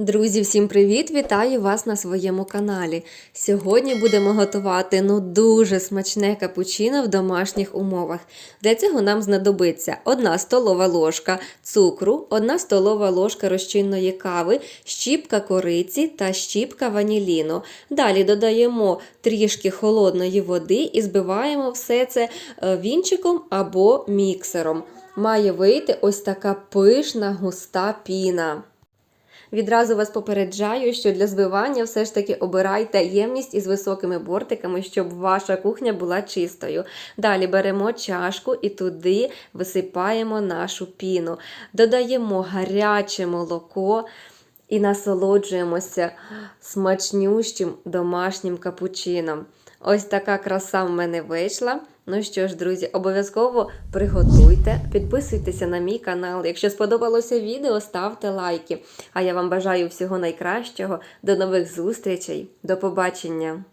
Друзі, всім привіт! Вітаю вас на своєму каналі. Сьогодні будемо готувати ну дуже смачне капучино в домашніх умовах. Для цього нам знадобиться 1 столова ложка цукру, 1 столова ложка розчинної кави, щіпка кориці та щіпка ваніліну. Далі додаємо трішки холодної води і збиваємо все це е, вінчиком або міксером. Має вийти ось така пишна густа піна. Відразу вас попереджаю, що для збивання все ж таки обирайте ємність із високими бортиками, щоб ваша кухня була чистою. Далі беремо чашку і туди висипаємо нашу піну. Додаємо гаряче молоко і насолоджуємося смачнющим домашнім капучином. Ось така краса в мене вийшла. Ну що ж, друзі, обов'язково приготуйте, підписуйтеся на мій канал. Якщо сподобалося відео, ставте лайки. А я вам бажаю всього найкращого. До нових зустрічей. До побачення!